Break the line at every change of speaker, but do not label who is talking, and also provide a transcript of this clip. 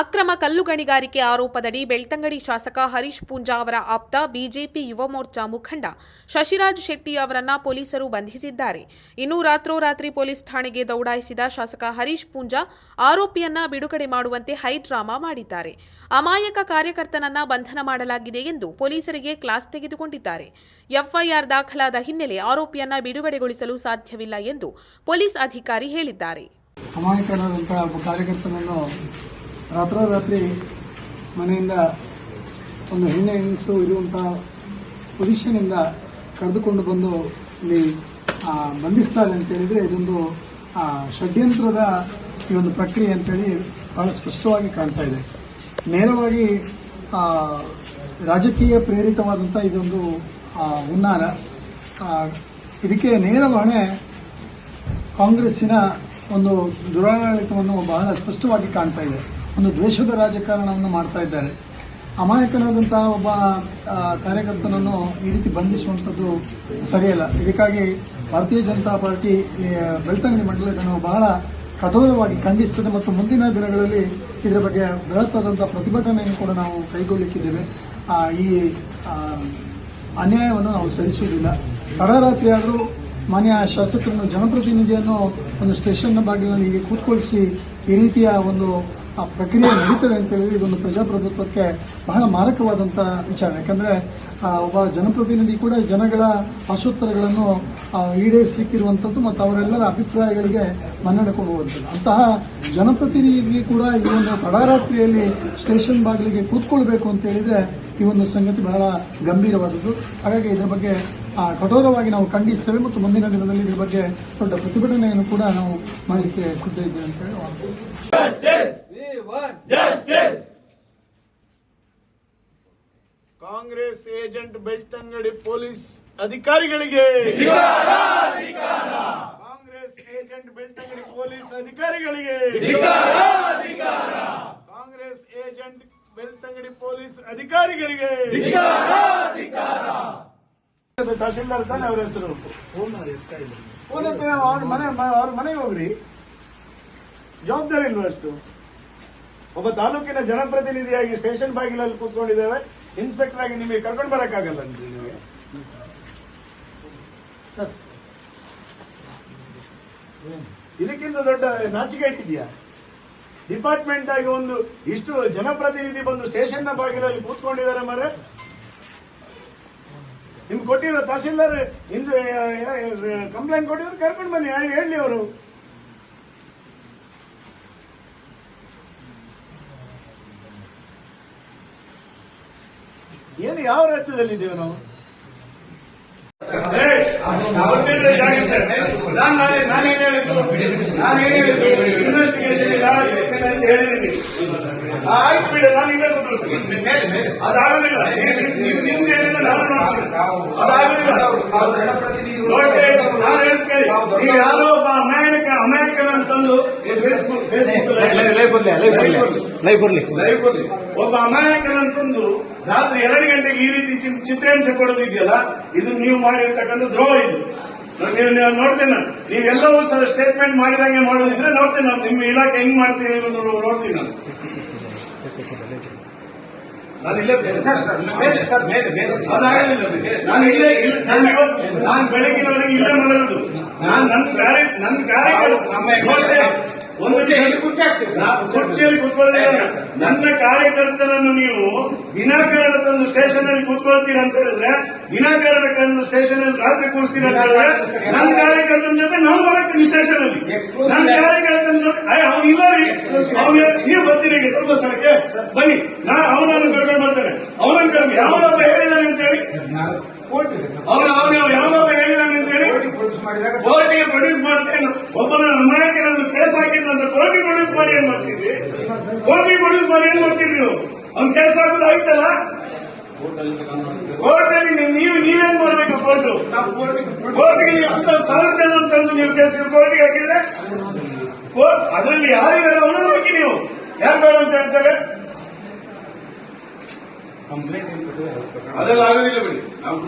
ಅಕ್ರಮ ಕಲ್ಲು ಗಣಿಗಾರಿಕೆ ಆರೋಪದಡಿ ಬೆಳ್ತಂಗಡಿ ಶಾಸಕ ಹರೀಶ್ ಪೂಂಜಾ ಅವರ ಆಪ್ತ ಬಿಜೆಪಿ ಯುವ ಮೋರ್ಚಾ ಮುಖಂಡ ಶಶಿರಾಜ್ ಶೆಟ್ಟಿ ಅವರನ್ನ ಪೊಲೀಸರು ಬಂಧಿಸಿದ್ದಾರೆ. ಇನ್ನು ರಾತ್ರೋರಾತ್ರಿ ಪೊಲೀಸ್ ಠಾಣೆಗೆ ದೌಡಾಯಿಸಿದ ಶಾಸಕ ಹರೀಶ್ ಪೂಂಜಾ ಆರೋಪಿಯನ್ನ ಬಿಡುಗಡೆ ಮಾಡುವಂತೆ ಹೈಡ್ರಾಮಾ ಮಾಡಿದ್ದಾರೆ. ಅಮಾಯಕ ಕಾರ್ಯಕರ್ತನನ್ನ ಬಂಧನ ಮಾಡಲಾಗಿದೆ ಎಂದು ಪೊಲೀಸರಿಗೆ ಕ್ಲಾಸ್ ತೆಗೆದುಕೊಂಡಿದ್ದಾರೆ. ಎಫ್ಐಆರ್ ದಾಖಲಾದ ಹಿನ್ನೆಲೆ ಆರೋಪಿಯನ್ನ ಬಿಡುಗಡೆಗೊಳಿಸಲು ಸಾಧ್ಯವಿಲ್ಲ ಎಂದು ಪೊಲೀಸ್ ಅಧಿಕಾರಿ ಹೇಳಿದ್ದಾರೆ.
ರಾತ್ರೋರಾತ್ರಿ ಮನೆಯಿಂದ ಒಂದು ಹೆಣ್ಣೆ ಹೆಣಸು ಇರುವಂಥ ಪೊಸಿಷನಿಂದ ಕರೆದುಕೊಂಡು ಬಂದು ಇಲ್ಲಿ ಬಂಧಿಸ್ತಾರೆ ಅಂತ ಹೇಳಿದರೆ ಇದೊಂದು ಷಡ್ಯಂತ್ರದ ಈ ಒಂದು ಪ್ರಕ್ರಿಯೆ ಅಂತೇಳಿ ಬಹಳ ಸ್ಪಷ್ಟವಾಗಿ ಕಾಣ್ತಾ ಇದೆ. ನೇರವಾಗಿ ರಾಜಕೀಯ ಪ್ರೇರಿತವಾದಂಥ ಇದೊಂದು ಹುನ್ನಾರ. ಇದಕ್ಕೆ ನೇರ ಹೊಣೆ ಕಾಂಗ್ರೆಸ್ಸಿನ ಒಂದು ದುರಾಡಳಿತವನ್ನು ಬಹಳ ಸ್ಪಷ್ಟವಾಗಿ ಕಾಣ್ತಾ ಇದೆ. ಒಂದು ದ್ವೇಷದ ರಾಜಕಾರಣವನ್ನು ಮಾಡ್ತಾ ಇದ್ದಾರೆ. ಅಮಾಯಕನಾದಂತಹ ಒಬ್ಬ ಕಾರ್ಯಕರ್ತನನ್ನು ಈ ರೀತಿ ಬಂಧಿಸುವಂಥದ್ದು ಸರಿಯಲ್ಲ. ಇದಕ್ಕಾಗಿ ಭಾರತೀಯ ಜನತಾ ಪಾರ್ಟಿ ಬೆಳ್ತಂಗಡಿ ಮಂಡಲ ಇದನ್ನು ಬಹಳ ಕಠೋರವಾಗಿ ಖಂಡಿಸ್ತದೆ ಮತ್ತು ಮುಂದಿನ ದಿನಗಳಲ್ಲಿ ಇದರ ಬಗ್ಗೆ ಬೃಹತ್ತಾದಂಥ ಪ್ರತಿಭಟನೆಯನ್ನು ಕೂಡ ನಾವು ಕೈಗೊಳ್ಳಿಕ್ಕಿದ್ದೇವೆ. ಈ ಅನ್ಯಾಯವನ್ನು ನಾವು ಸಹಿಸುವುದಿಲ್ಲ. ತಡರಾತ್ರಿ ಆದರೂ ಮಾನ್ಯ ಶಾಸಕರನ್ನು, ಜನಪ್ರತಿನಿಧಿಯನ್ನು ಒಂದು ಸ್ಟೇಷನ್ನ ಬಾಗಿಲಿನಲ್ಲಿ ಕೂತ್ಕೊಳಿಸಿ ಈ ರೀತಿಯ ಒಂದು ಆ, ಪ್ರಕ್ರಿಯೆ ನಡೀತದೆ ಅಂತ ಹೇಳಿದ್ರೆ ಇದೊಂದು ಪ್ರಜಾಪ್ರಭುತ್ವಕ್ಕೆ ಬಹಳ ಮಾರಕವಾದಂಥ ವಿಚಾರ. ಯಾಕಂದರೆ ಒಬ್ಬ ಜನಪ್ರತಿನಿಧಿ ಕೂಡ ಜನಗಳ ಆಶೋತ್ತರಗಳನ್ನು ಈಡೇರಿಸಲಿಕ್ಕಿರುವಂಥದ್ದು ಮತ್ತು ಅವರೆಲ್ಲರ ಅಭಿಪ್ರಾಯಗಳಿಗೆ ಮನ್ನಣೆ ಕೊಡುವಂಥದ್ದು ಅಂತಹ ಜನಪ್ರತಿನಿಧಿ ಕೂಡ ಈ ಒಂದು ತಡರಾತ್ರಿಯಲ್ಲಿ ಸ್ಟೇಷನ್ ಬಾಗಿಲಿಗೆ ಕೂತ್ಕೊಳ್ಬೇಕು ಅಂತ ಹೇಳಿದ್ರೆ ಈ ಒಂದು ಸಂಗತಿ ಬಹಳ ಗಂಭೀರವಾದದ್ದು. ಹಾಗಾಗಿ ಇದರ ಬಗ್ಗೆ ಕಠೋರವಾಗಿ ನಾವು ಖಂಡಿಸ್ತೇವೆ ಮತ್ತು ಮುಂದಿನ ದಿನದಲ್ಲಿ ಇದರ ಬಗ್ಗೆ ದೊಡ್ಡ ಪ್ರತಿಭಟನೆಯನ್ನು ಕೂಡ ನಾವು ಮಾಡಲಿಕ್ಕೆ ಸಿದ್ಧ ಇದ್ದೇವೆ ಅಂತ ಹೇಳಿ ವಾದ.
ಕಾಂಗ್ರೆಸ್ ಏಜೆಂಟ್ ಬೆಳ್ತಂಗಡಿ ಪೊಲೀಸ್ ಅಧಿಕಾರಿಗಳಿಗೆ. ಕಾಂಗ್ರೆಸ್ ಏಜೆಂಟ್ ಬೆಳ್ತಂಗಡಿ ಪೊಲೀಸ್ ಅಧಿಕಾರಿಗಳಿಗೆ. ಕಾಂಗ್ರೆಸ್ ಏಜೆಂಟ್ ಬೆಳ್ತಂಗಡಿ ಪೊಲೀಸ್ ಅಧಿಕಾರಿಗಳಿಗೆ. ತಹಶೀಲ್ದಾರ್ ತಾನೆ ಅವ್ರ ಹೆಸರು? ಫೋನ್ ಹತ್ರ ಅವ್ರ ಮನೆ ಅವ್ರ ಮನೆಗೆ ಹೋಗ್ರಿ. ಜವಾಬ್ದಾರಿ ಇಲ್ವಾ ಅಷ್ಟು? ಒಬ್ಬ ತಾಲೂಕಿನ ಜನಪ್ರತಿನಿಧಿಯಾಗಿ ಸ್ಟೇಷನ್ ಬಾಗಿಲಲ್ಲಿ ಕೂತ್ಕೊಂಡಿದ್ದೇವೆ. ಇನ್ಸ್ಪೆಕ್ಟರ್ ಆಗಿ ನಿಮಗೆ ಕರ್ಕೊಂಡು ಬರಕ್ಕಾಗಲ್ಲ ನಿಮಗೆ? ಇದಕ್ಕಿಂತ ದೊಡ್ಡ ನಾಚಿಕೆ ಇಟ್ಟಿದ್ಯಾ ಡಿಪಾರ್ಟ್ಮೆಂಟ್ ಆಗಿ ಒಂದು ಇಷ್ಟು ಜನಪ್ರತಿನಿಧಿ ಬಂದು ಸ್ಟೇಷನ್ನ ಬಾಗಿಲಲ್ಲಿ ಕೂತ್ಕೊಂಡಿದ್ದಾರೆ ಮರೆ ನಿಮ್ಗೆ ಕೊಟ್ಟಿರೋ ತಹಶೀಲ್ದಾರ್ ಕಂಪ್ಲೇಂಟ್ ಕೊಟ್ಟಿದ್ರು, ಕರ್ಕೊಂಡು ಬನ್ನಿ. ಹೇಳಿ ಅವರು. ಏನು ಯಾವ ರಾಜ್ಯದಲ್ಲಿದ್ದೇವೆ ನಾವು? ನಾನು ನಾನೇನು ಹೇಳಿದ್ದು? ನಾನೇನು ಹೇಳಿದ್ದು? ಇನ್ವೆಸ್ಟಿಗೇಷನ್ ಇಲ್ಲ ಅಂತ ಹೇಳಿದ್ದೀನಿ. ಆಯ್ತು ಬಿಡ ನಾನು ಇಲ್ಲ ಅದಾಗೋದಿಲ್ಲ. ನಿಮ್ದು ನಾನು ಅದಾಗೋದಿಲ್ಲ. ನಾನು ಹೇಳ್ತೀನಿ. ನೀವು ಯಾರೋ ಒಬ್ಬ ಅಮೇರಿಕ ಅಮಾಯಕನ ಅಂತಂದು ಫೇಸ್ಬುಕ್ ಫೇಸ್ಬುಕ್
ಲೈವ್ ಬರ್ಲಿ ಲೈವ್ ಬರ್ಲಿ ಲೈವ್ ಬರ್ಲಿ
ಲೈವ್ ಕೊಡಿ. ಒಬ್ಬ ಅಮಾಯಕನಂತಂದು ರಾತ್ರಿ ಎರಡು ಗಂಟೆಗೆ ಈ ರೀತಿ ಚಿತ್ರಹಿಂಸೆ ಕೊಡೋದಿದೆಯಲ್ಲ ಇದು ನೀವು ಮಾಡಿರ್ತಕ್ಕಂಥ ದ್ರೋಹ ಇದು. ನೀವು ನೀವು ನೋಡ್ತೇನೆ ನೀವೆಲ್ಲವೂ ಸಹ ಸ್ಟೇಟ್ಮೆಂಟ್ ಮಾಡಿದಂಗೆ ಮಾಡೋದಿದ್ರೆ ನೋಡ್ತೀನಿ ನಾನು. ನಿಮ್ಮ ಇಲಾಖೆ ಹೆಂಗ್ ಮಾಡ್ತೀನಿ ನೋಡ್ತೀನಿ ನಾನು. ನಾನು ಇಲ್ಲೇ ನಾನು ಇಲ್ಲೇ ನಾನು ಬೆಳಗಿನವರೆಗೆ ಇಲ್ಲೇ ಮಲಗುದು. ನಾನು ನನ್ನ ಕಾರ್ಯ ನನ್ನ ಕಾರ್ಯಕರ್ತ ಒಂದು ಕುರ್ಚಿಯಲ್ಲಿ ನನ್ನ ಕಾರ್ಯಕರ್ತನನ್ನು ನೀವು ವಿನಾಕಾರಣ ತಂದು ಸ್ಟೇಷನ್ ಅಲ್ಲಿ ಕೂತ್ಕೊಳ್ತೀರ ಅಂತ ಹೇಳಿದ್ರೆ ವಿನಾಕಾರಣ ತಂದು ಸ್ಟೇಷನ್ ಅಲ್ಲಿ ರಾತ್ರಿ ಕೂರಿಸ್ತೀರ ಅಂತ ಹೇಳಿದ್ರೆ ನನ್ನ ಕಾರ್ಯಕರ್ತನ ಜೊತೆ ನಾನು ಬರಕ್ತೀನಿ ಸ್ಟೇಷನ್ ಅಲ್ಲಿ ನನ್ನ ಕಾರ್ಯಕರ್ತನ ಜೊತೆ ಅವ್ನು ಇಲ್ಲ ರೀ. ಅವ್ನ ನೀವು ಬರ್ತೀರಿ ಧರ್ಮಸ್ಥಳಕ್ಕೆ. ಬನ್ನಿ. ನಾ ಅವನನ್ನು ಕರ್ಕೊಂಡು ಬರ್ತೇನೆ. ಅವನನ್ನು ಕರ್ಕೊಂಡು ಯಾವನೊಬ್ಬ ಹೇಳಿದಾನೆ ಅಂತ ಹೇಳಿ? ಅವನು ಅವನು ಯಾವನೊಬ್ಬ ಹೇಳಿದಾನೆ ಅಂತ ಹೇಳಿ? ಕೋರ್ಟಿಗೆ ಪ್ರೊಡ್ಯೂಸ್ ಮಾಡ್ತೇನೆ ಒಬ್ಬನ ಅಮಾಯಕನನ್ನು ಕೇಸ್ ಗೋಬಿ ಪ್ರೊಡ್ಯೂಸ್ ಮಾಡಿ ಏನ್ ಮಾಡ್ತಿದ್ರಿ? ಗೋಬಿ ಪ್ರೊಡ್ಯೂಸ್ ಮಾಡಿ ಏನ್ ಮಾಡ್ತೀರಿ ನೀವು ಅವ್ನ್ ಕೆಲಸ ಆಗೋದು ಆಯ್ತಲ್ಲ? ಕೋರ್ಟಲ್ಲಿ ನೀವು ನೀವು ನೀವೇನ್ ಮಾಡ್ಬೇಕು ಕೋರ್ಟ್? ಕೋರ್ಟ್ಗೆ ನೀವು ಅಂತ ಸಾವಿರ ಜನ ತಂದು ನೀವು ಕೇಸ್ ಕೋರ್ಟ್ಗೆ ಹಾಕಿದ್ರೆ? ಕೋರ್ಟ್ ಅದರಲ್ಲಿ ಯಾರಿದ್ದಾರೆ ಅವನನ್ನು ಹಾಕಿ ನೀವು. ಯಾರು ಬೇಡ ಅಂತ ಹೇಳ್ತಾರೆ? ಅದೆಲ್ಲ ಆಗೋದಿಲ್ಲ ಬಿಡಿ. ನಾವು